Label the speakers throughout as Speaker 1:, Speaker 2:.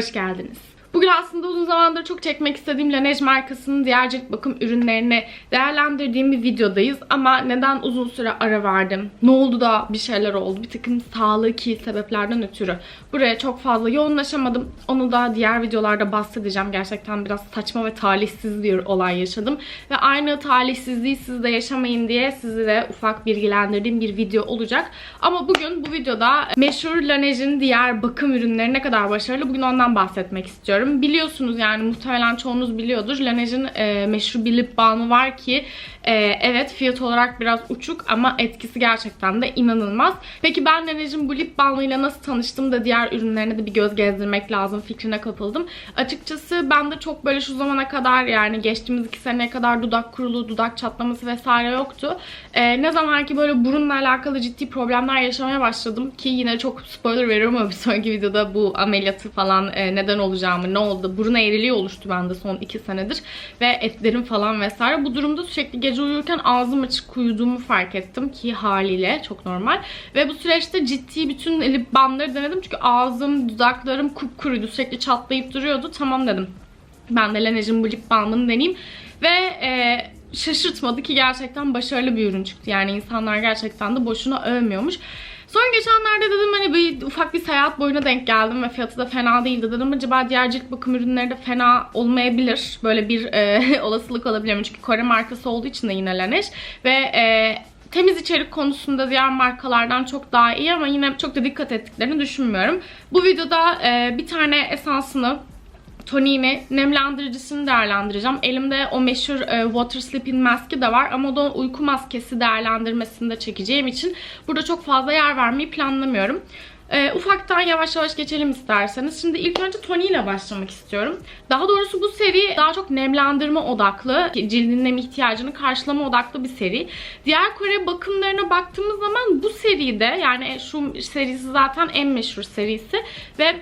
Speaker 1: Hoş geldiniz. Bugün aslında uzun zamandır çok çekmek istediğim Laneige markasının diğer cilt bakım ürünlerini değerlendirdiğim bir videodayız. Ama neden uzun süre ara verdim? Ne oldu da bir şeyler oldu? Bir takım sağlıki sebeplerden ötürü. Buraya çok fazla yoğunlaşamadım. Onu da diğer videolarda bahsedeceğim. Gerçekten biraz saçma ve talihsiz bir olay yaşadım. Ve aynı talihsizliği siz de yaşamayın diye sizi de ufak bilgilendirdiğim bir video olacak. Ama bugün bu videoda meşhur Laneige'in diğer bakım ürünleri ne kadar başarılı bugün ondan bahsetmek istiyorum. Biliyorsunuz yani muhtemelen çoğunuz biliyordur. Laneige'in e, meşhur bir lip balmı var ki e, evet fiyat olarak biraz uçuk ama etkisi gerçekten de inanılmaz. Peki ben Laneige'in bu lip balmıyla nasıl tanıştım da diğer ürünlerine de bir göz gezdirmek lazım fikrine kapıldım. Açıkçası ben de çok böyle şu zamana kadar yani geçtiğimiz iki seneye kadar dudak kurulu, dudak çatlaması vesaire yoktu. E, ne zaman ki böyle burunla alakalı ciddi problemler yaşamaya başladım ki yine çok spoiler veriyorum ama bir sonraki videoda bu ameliyatı falan e, neden olacağımı, ne oldu, burun eğriliği oluştu bende son iki senedir ve etlerim falan vesaire. Bu durumda sürekli gece uyurken ağzım açık uyuduğumu fark ettim ki haliyle çok normal. Ve bu süreçte ciddi bütün lip balmları denedim çünkü ağzım, dudaklarım kupkuruydu. Sürekli çatlayıp duruyordu. Tamam dedim. Ben de Laneige'in bu lip balmını deneyeyim. Ve e, şaşırtmadı ki gerçekten başarılı bir ürün çıktı. Yani insanlar gerçekten de boşuna övmüyormuş. Sonra geçenlerde dedim hani bir ufak bir seyahat boyuna denk geldim ve fiyatı da fena değildi. Dedim acaba diğer cilt bakım ürünleri de fena olmayabilir. Böyle bir e, olasılık olabilir? Çünkü Kore markası olduğu için de yine Laneige. Ve e, temiz içerik konusunda diğer markalardan çok daha iyi ama yine çok da dikkat ettiklerini düşünmüyorum. Bu videoda e, bir tane esansını toniğini, nemlendiricisini değerlendireceğim. Elimde o meşhur e, Water Sleeping Mask'i de var ama o da uyku maskesi değerlendirmesini de çekeceğim için burada çok fazla yer vermeyi planlamıyorum. E, ufaktan yavaş yavaş geçelim isterseniz. Şimdi ilk önce toniğiyle başlamak istiyorum. Daha doğrusu bu seri daha çok nemlendirme odaklı, cildin nem ihtiyacını karşılama odaklı bir seri. Diğer Kore bakımlarına baktığımız zaman bu seride yani şu serisi zaten en meşhur serisi ve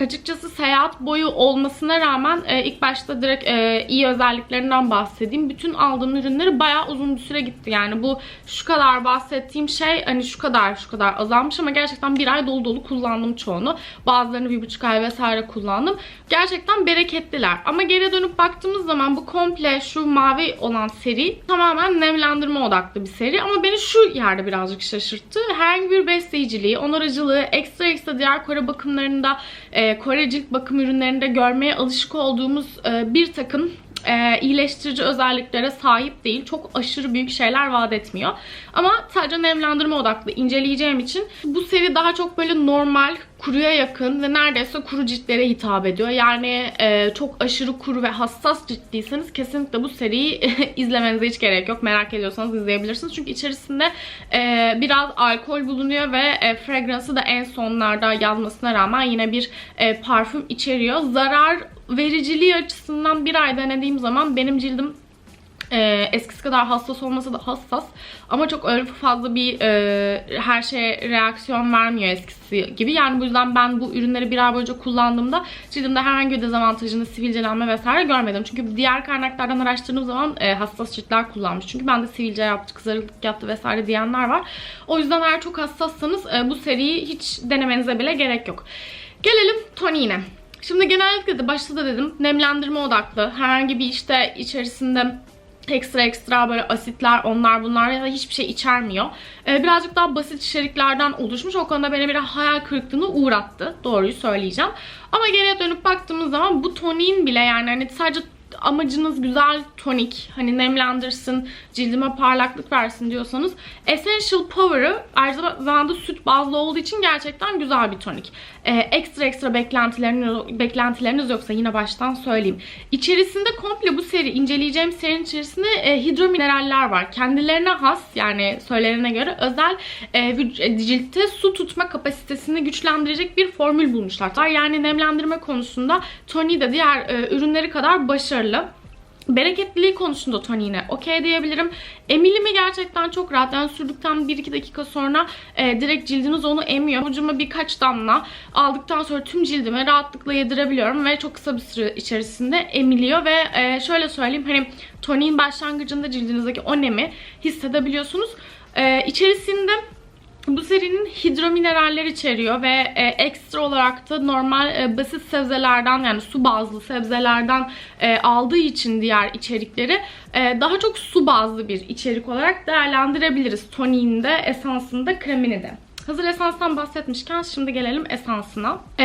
Speaker 1: Açıkçası seyahat boyu olmasına rağmen e, ilk başta direkt e, iyi özelliklerinden bahsedeyim. Bütün aldığım ürünleri bayağı uzun bir süre gitti. Yani bu şu kadar bahsettiğim şey hani şu kadar şu kadar azalmış ama gerçekten bir ay dolu dolu kullandım çoğunu. Bazılarını bir buçuk ay vesaire kullandım. Gerçekten bereketliler. Ama geri dönüp baktığımız zaman bu komple şu mavi olan seri tamamen nemlendirme odaklı bir seri. Ama beni şu yerde birazcık şaşırttı. Herhangi bir besleyiciliği, onarıcılığı, ekstra ekstra diğer Kore bakımlarında e, Kore cilt bakım ürünlerinde görmeye alışık olduğumuz e, bir takım e, iyileştirici özelliklere sahip değil. Çok aşırı büyük şeyler vaat etmiyor. Ama sadece nemlendirme odaklı inceleyeceğim için bu seri daha çok böyle normal, kuruya yakın ve neredeyse kuru ciltlere hitap ediyor. Yani e, çok aşırı kuru ve hassas ciltliyseniz kesinlikle bu seriyi izlemenize hiç gerek yok. Merak ediyorsanız izleyebilirsiniz. Çünkü içerisinde e, biraz alkol bulunuyor ve e, fragrance'ı da en sonlarda yazmasına rağmen yine bir e, parfüm içeriyor. Zarar vericiliği açısından bir ay denediğim zaman benim cildim ee, eskisi kadar hassas olmasa da hassas ama çok öyle fazla bir e, her şeye reaksiyon vermiyor eskisi gibi. Yani bu yüzden ben bu ürünleri bir ay boyunca kullandığımda cildimde herhangi bir dezavantajını, sivilcelenme vesaire görmedim. Çünkü diğer kaynaklardan araştırdığım zaman e, hassas ciltler kullanmış. Çünkü ben de sivilce yaptı, kızarıklık yaptı vesaire diyenler var. O yüzden eğer çok hassassanız e, bu seriyi hiç denemenize bile gerek yok. Gelelim toniğine. Şimdi genellikle de başta da dedim nemlendirme odaklı. Herhangi bir işte içerisinde ekstra ekstra böyle asitler onlar bunlar ya da hiçbir şey içermiyor. Ee, birazcık daha basit içeriklerden oluşmuş. O konuda beni biraz hayal kırıklığına uğrattı. Doğruyu söyleyeceğim. Ama geriye dönüp baktığımız zaman bu toniğin bile yani hani sadece amacınız güzel tonik, hani nemlendirsin, cildime parlaklık versin diyorsanız Essential Power'ı aynı zamanda süt bazlı olduğu için gerçekten güzel bir tonik. Ee, ekstra ekstra beklentileriniz, beklentileriniz yoksa yine baştan söyleyeyim. İçerisinde komple bu seri, inceleyeceğim serinin içerisinde e, hidromineraller var. Kendilerine has yani söylenene göre özel e, ciltte su tutma kapasitesini güçlendirecek bir formül bulmuşlar. Yani nemlendirme konusunda toniği de diğer e, ürünleri kadar başarılı. Bereketliliği konusunda toniğine okey diyebilirim. Emilimi gerçekten çok rahat. Yani sürdükten 1-2 dakika sonra e, direkt cildiniz onu emiyor. Ucuma birkaç damla aldıktan sonra tüm cildime rahatlıkla yedirebiliyorum ve çok kısa bir süre içerisinde emiliyor ve e, şöyle söyleyeyim hani toniğin başlangıcında cildinizdeki o nemi hissedebiliyorsunuz. E, içerisinde Bu serinin hidrominer içeriyor ve e, ekstra olarak da normal e, basit sebzelerden yani su bazlı sebzelerden e, aldığı için diğer içerikleri e, daha çok su bazlı bir içerik olarak değerlendirebiliriz. Toniğinde, esansında, kremini de. Hazır esanstan bahsetmişken şimdi gelelim esansına. Ee,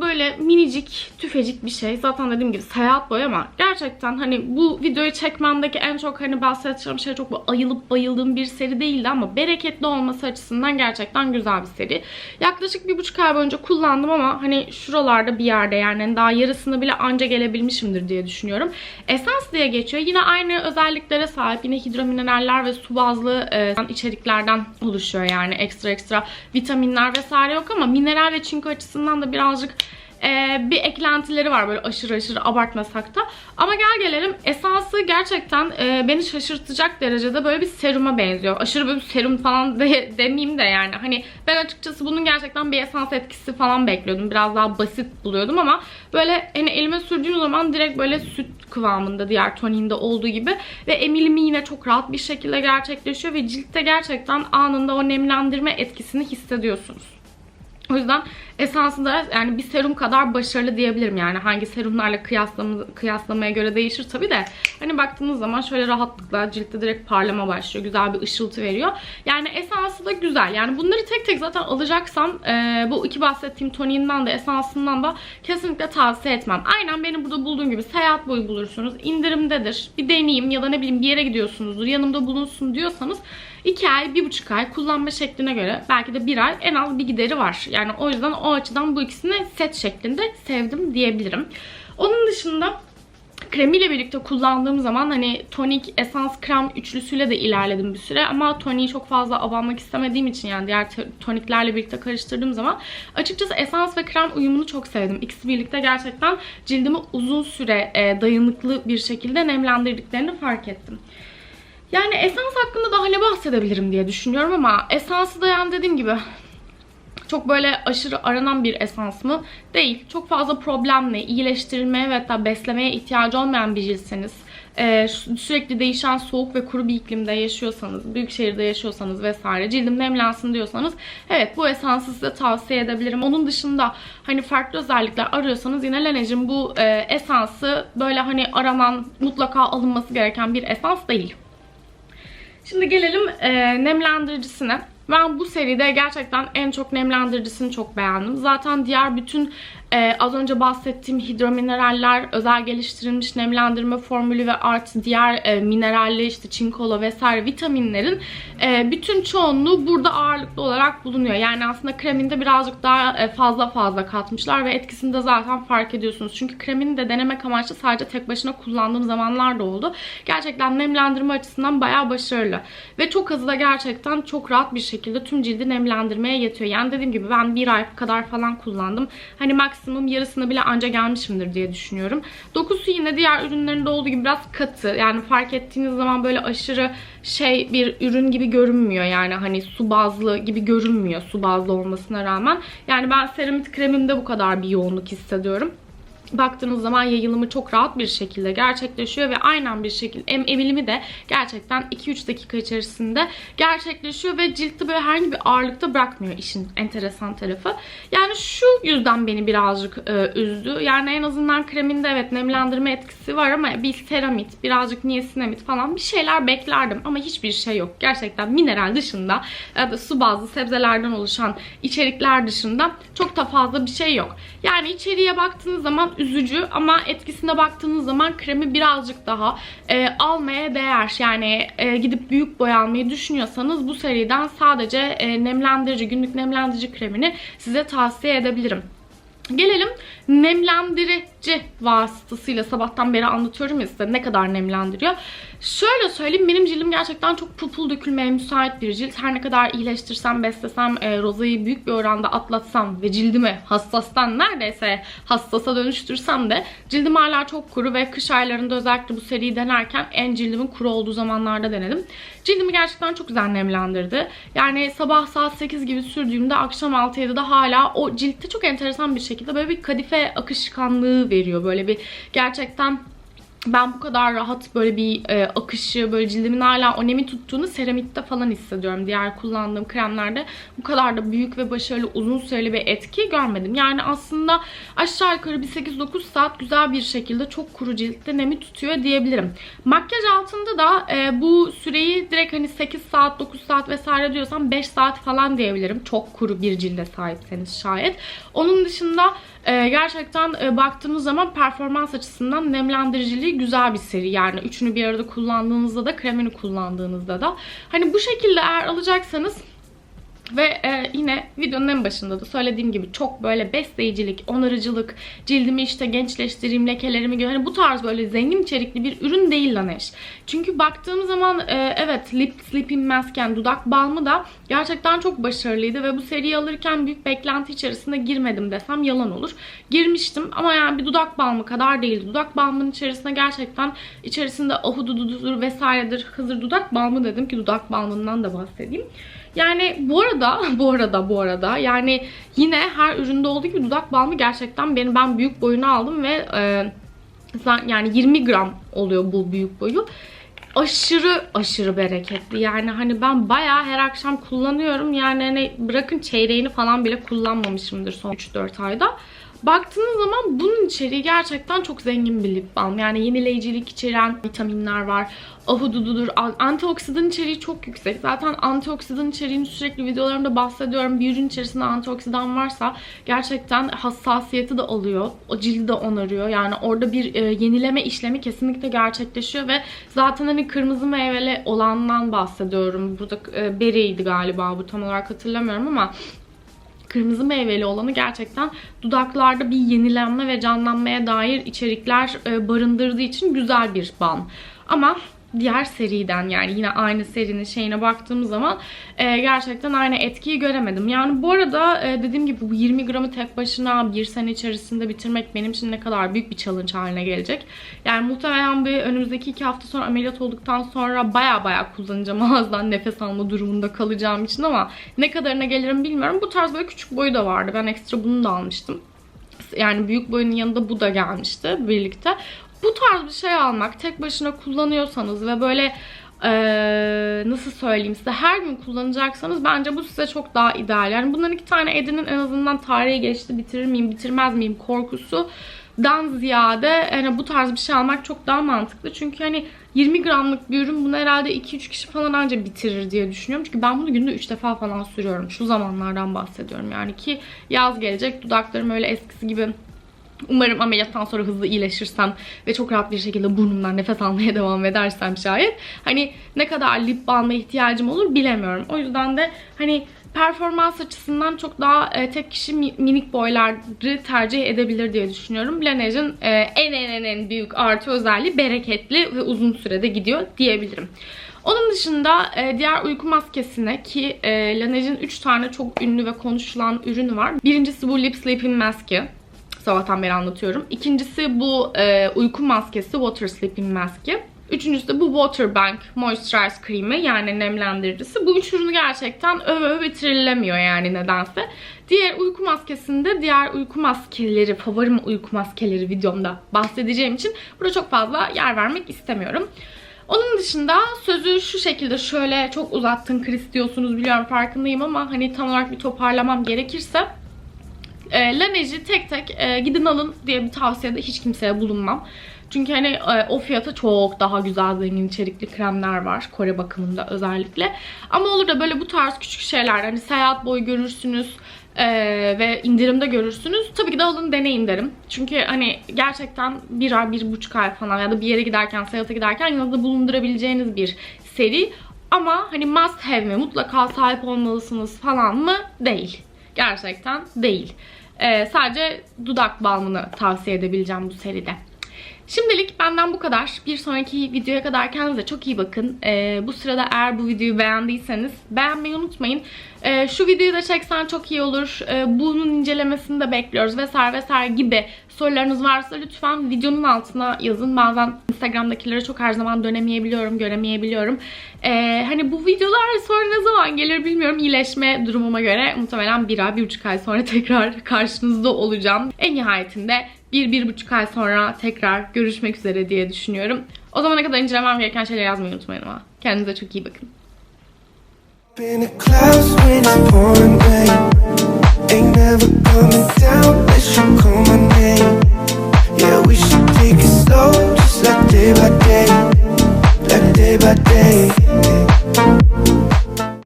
Speaker 1: böyle minicik, tüfecik bir şey. Zaten dediğim gibi seyahat boyu ama gerçekten hani bu videoyu çekmemdeki en çok hani bahsedeceğim şey çok bu ayılıp bayıldığım bir seri değildi ama bereketli olması açısından gerçekten güzel bir seri. Yaklaşık bir buçuk ay boyunca kullandım ama hani şuralarda bir yerde yani daha yarısını bile anca gelebilmişimdir diye düşünüyorum. Esans diye geçiyor. Yine aynı özelliklere sahip. Yine hidromineraller ve su bazlı e, içeriklerden oluşuyor yani ekstra ekstra vitaminler vesaire yok ama mineral ve çinko açısından da birazcık e, bir eklentileri var böyle aşırı aşırı abartmasak da. Ama gel gelelim esansı gerçekten e, beni şaşırtacak derecede böyle bir seruma benziyor. Aşırı böyle bir serum falan de, demeyeyim de yani. Hani ben açıkçası bunun gerçekten bir esans etkisi falan bekliyordum. Biraz daha basit buluyordum ama böyle hani elime sürdüğüm zaman direkt böyle süt kıvamında diğer toninde olduğu gibi ve emilimi yine çok rahat bir şekilde gerçekleşiyor ve ciltte gerçekten anında o nemlendirme etkisini hissediyorsunuz. O yüzden esansında yani bir serum kadar başarılı diyebilirim. Yani hangi serumlarla kıyaslama, kıyaslamaya göre değişir tabi de. Hani baktığınız zaman şöyle rahatlıkla ciltte direkt parlama başlıyor. Güzel bir ışıltı veriyor. Yani esansı da güzel. Yani bunları tek tek zaten alacaksam e, bu iki bahsettiğim toniğinden de esansından da kesinlikle tavsiye etmem. Aynen benim burada bulduğum gibi seyahat boyu bulursunuz. İndirimdedir. Bir deneyeyim ya da ne bileyim bir yere gidiyorsunuzdur. Yanımda bulunsun diyorsanız 2 ay, 1,5 ay kullanma şekline göre belki de 1 ay en az bir gideri var. Yani o yüzden o açıdan bu ikisini set şeklinde sevdim diyebilirim. Onun dışında kremiyle birlikte kullandığım zaman hani tonik, esans, krem üçlüsüyle de ilerledim bir süre. Ama toniği çok fazla abanmak istemediğim için yani diğer toniklerle birlikte karıştırdığım zaman açıkçası esans ve krem uyumunu çok sevdim. İkisi birlikte gerçekten cildimi uzun süre e, dayanıklı bir şekilde nemlendirdiklerini fark ettim. Yani esans hakkında daha ne bahsedebilirim diye düşünüyorum ama esansı da yani dediğim gibi çok böyle aşırı aranan bir esans mı? Değil. Çok fazla problemle, iyileştirilmeye ve hatta beslemeye ihtiyacı olmayan bir ciltseniz, e, sürekli değişen soğuk ve kuru bir iklimde yaşıyorsanız, büyük şehirde yaşıyorsanız vesaire, cildim nemlensin diyorsanız evet bu esansı size tavsiye edebilirim. Onun dışında hani farklı özellikler arıyorsanız yine Laneige'in bu e, esansı böyle hani aranan, mutlaka alınması gereken bir esans değil. Şimdi gelelim e, nemlendiricisine. Ben bu seride gerçekten en çok nemlendiricisini çok beğendim. Zaten diğer bütün ee, az önce bahsettiğim hidromineraller, özel geliştirilmiş nemlendirme formülü ve artı diğer e, mineralli işte çinkola vesaire vitaminlerin e, bütün çoğunluğu burada ağırlıklı olarak bulunuyor. Yani aslında kreminde birazcık daha e, fazla fazla katmışlar ve etkisini de zaten fark ediyorsunuz. Çünkü kremini de denemek amaçlı sadece tek başına kullandığım zamanlar da oldu. Gerçekten nemlendirme açısından bayağı başarılı. Ve çok hızlı da gerçekten çok rahat bir şekilde tüm cildi nemlendirmeye yetiyor. Yani dediğim gibi ben bir ay kadar falan kullandım. Hani maksimum yarısına bile anca gelmişimdir diye düşünüyorum. Dokusu yine diğer ürünlerinde olduğu gibi biraz katı. Yani fark ettiğiniz zaman böyle aşırı şey bir ürün gibi görünmüyor. Yani hani su bazlı gibi görünmüyor su bazlı olmasına rağmen. Yani ben seramit kremimde bu kadar bir yoğunluk hissediyorum baktığınız zaman yayılımı çok rahat bir şekilde gerçekleşiyor ve aynen bir şekilde em emilimi de gerçekten 2-3 dakika içerisinde gerçekleşiyor ve ciltte böyle herhangi bir ağırlıkta bırakmıyor işin enteresan tarafı. Yani şu yüzden beni birazcık e, üzdü. Yani en azından kreminde evet nemlendirme etkisi var ama bir seramit, birazcık niasinamid falan bir şeyler beklerdim ama hiçbir şey yok. Gerçekten mineral dışında da su bazlı sebzelerden oluşan içerikler dışında çok da fazla bir şey yok. Yani içeriye baktığınız zaman üzücü ama etkisine baktığınız zaman kremi birazcık daha e, almaya değer. Yani e, gidip büyük boy almayı düşünüyorsanız bu seriden sadece e, nemlendirici, günlük nemlendirici kremini size tavsiye edebilirim. Gelelim nemlendirici vasıtasıyla sabahtan beri anlatıyorum ya size ne kadar nemlendiriyor. Şöyle söyleyeyim benim cildim gerçekten çok pupul dökülmeye müsait bir cilt. Her ne kadar iyileştirsem, beslesem, e, rozayı büyük bir oranda atlatsam ve cildimi hassastan neredeyse hassasa dönüştürsem de cildim hala çok kuru ve kış aylarında özellikle bu seriyi denerken en cildimin kuru olduğu zamanlarda denedim. Cildimi gerçekten çok güzel nemlendirdi. Yani sabah saat 8 gibi sürdüğümde akşam 6-7'de hala o ciltte çok enteresan bir şekilde böyle bir kadife akışkanlığı veriyor. Böyle bir gerçekten ben bu kadar rahat böyle bir e, akışı, böyle cildimin hala o nemi tuttuğunu seramikte falan hissediyorum. Diğer kullandığım kremlerde bu kadar da büyük ve başarılı uzun süreli bir etki görmedim. Yani aslında aşağı yukarı bir 8-9 saat güzel bir şekilde çok kuru ciltte nemi tutuyor diyebilirim. Makyaj altında da e, bu süreyi direkt hani 8 saat, 9 saat vesaire diyorsam 5 saat falan diyebilirim. Çok kuru bir cilde sahipseniz şayet. Onun dışında e, gerçekten e, baktığınız zaman performans açısından nemlendiriciliği güzel bir seri. Yani üçünü bir arada kullandığınızda da kremini kullandığınızda da. Hani bu şekilde eğer alacaksanız ve e, yine videonun en başında da söylediğim gibi çok böyle besleyicilik, onarıcılık, cildimi işte gençleştireyim, lekelerimi gör. Hani bu tarz böyle zengin içerikli bir ürün değil Laneige. Çünkü baktığım zaman e, evet lip sleeping mask yani dudak balmı da gerçekten çok başarılıydı ve bu seriyi alırken büyük beklenti içerisinde girmedim desem yalan olur. Girmiştim ama yani bir dudak balmı kadar değildi. Dudak balmının içerisinde gerçekten içerisinde ahudududur vesairedir. Hazır dudak balmı dedim ki dudak balmından da bahsedeyim. Yani bu arada, bu arada, bu arada yani yine her üründe olduğu gibi dudak balmı gerçekten benim ben büyük boyunu aldım ve e, yani 20 gram oluyor bu büyük boyu. Aşırı aşırı bereketli. Yani hani ben bayağı her akşam kullanıyorum. Yani hani bırakın çeyreğini falan bile kullanmamışımdır son 3-4 ayda. Baktığınız zaman bunun içeriği gerçekten çok zengin bir lip balm. Yani yenileyicilik içeren vitaminler var. Ahudududur. Antioksidan içeriği çok yüksek. Zaten antioksidan içeriğini sürekli videolarımda bahsediyorum. Bir ürün içerisinde antioksidan varsa gerçekten hassasiyeti de alıyor. O cildi de onarıyor. Yani orada bir e, yenileme işlemi kesinlikle gerçekleşiyor ve zaten hani kırmızı meyveli olandan bahsediyorum. Burada e, beriydi galiba bu tam olarak hatırlamıyorum ama kırmızı meyveli olanı gerçekten dudaklarda bir yenilenme ve canlanmaya dair içerikler e, barındırdığı için güzel bir balm. Ama diğer seriden yani yine aynı serinin şeyine baktığım zaman e, gerçekten aynı etkiyi göremedim. Yani bu arada e, dediğim gibi bu 20 gramı tek başına bir sene içerisinde bitirmek benim için ne kadar büyük bir challenge haline gelecek. Yani muhtemelen bir önümüzdeki iki hafta sonra ameliyat olduktan sonra baya baya kullanacağım ağızdan nefes alma durumunda kalacağım için ama ne kadarına gelirim bilmiyorum. Bu tarz böyle küçük boyu da vardı. Ben ekstra bunu da almıştım yani büyük boyunun yanında bu da gelmişti birlikte bu tarz bir şey almak tek başına kullanıyorsanız ve böyle ee, nasıl söyleyeyim size her gün kullanacaksanız bence bu size çok daha ideal. Yani bunların iki tane Edin'in en azından tarihi geçti bitirir miyim bitirmez miyim korkusu dan ziyade yani bu tarz bir şey almak çok daha mantıklı. Çünkü hani 20 gramlık bir ürün bunu herhalde 2-3 kişi falan anca bitirir diye düşünüyorum. Çünkü ben bunu günde 3 defa falan sürüyorum. Şu zamanlardan bahsediyorum yani ki yaz gelecek dudaklarım öyle eskisi gibi Umarım ameliyattan sonra hızlı iyileşirsem ve çok rahat bir şekilde burnumdan nefes almaya devam edersem şayet. Hani ne kadar lip balma ihtiyacım olur bilemiyorum. O yüzden de hani performans açısından çok daha e, tek kişi minik boyları tercih edebilir diye düşünüyorum. Laneige'in e, en en en en büyük artı özelliği bereketli ve uzun sürede gidiyor diyebilirim. Onun dışında e, diğer uyku maskesine ki e, Laneige'in 3 tane çok ünlü ve konuşulan ürünü var. Birincisi bu Lip Sleeping Mask'i. Sabahtan beri anlatıyorum. İkincisi bu e, uyku maskesi Water Sleeping Mask'i. Üçüncüsü de bu Waterbank Moisturize Cream'i yani nemlendiricisi. Bu üç ürünü gerçekten öve öve bitirilemiyor yani nedense. Diğer uyku maskesinde diğer uyku maskeleri, favorim uyku maskeleri videomda bahsedeceğim için burada çok fazla yer vermek istemiyorum. Onun dışında sözü şu şekilde şöyle çok uzattın Chris diyorsunuz biliyorum farkındayım ama hani tam olarak bir toparlamam gerekirse e, Laneige'i tek tek e, gidin alın diye bir tavsiyede hiç kimseye bulunmam. Çünkü hani e, o fiyata çok daha güzel zengin içerikli kremler var. Kore bakımında özellikle. Ama olur da böyle bu tarz küçük şeyler hani seyahat boyu görürsünüz e, ve indirimde görürsünüz. Tabii ki de alın deneyin derim. Çünkü hani gerçekten bir ay, bir buçuk ay falan ya da bir yere giderken, seyahate giderken yanınızda bulundurabileceğiniz bir seri. Ama hani must have mi, mutlaka sahip olmalısınız falan mı? Değil. Gerçekten değil. Ee, sadece dudak balmını tavsiye edebileceğim bu seride. Şimdilik benden bu kadar. Bir sonraki videoya kadar kendinize çok iyi bakın. Ee, bu sırada eğer bu videoyu beğendiyseniz beğenmeyi unutmayın. Ee, şu videoyu da çeksen çok iyi olur. Ee, bunun incelemesini de bekliyoruz vesaire vesaire gibi Sorularınız varsa lütfen videonun altına yazın. Bazen Instagram'dakilere çok her zaman dönemeyebiliyorum, göremeyebiliyorum. Ee, hani bu videolar sonra ne zaman gelir bilmiyorum. İyileşme durumuma göre muhtemelen bir ay, bir buçuk ay sonra tekrar karşınızda olacağım. En nihayetinde 1-1,5 ay sonra tekrar görüşmek üzere diye düşünüyorum. O zamana kadar incelemem gereken şeyleri yazmayı unutmayın ama. Kendinize çok iyi bakın.
Speaker 2: In the clouds when I'm on way Ain't never coming down unless you call my name Yeah, we should take it slow, just like day by day Like day by day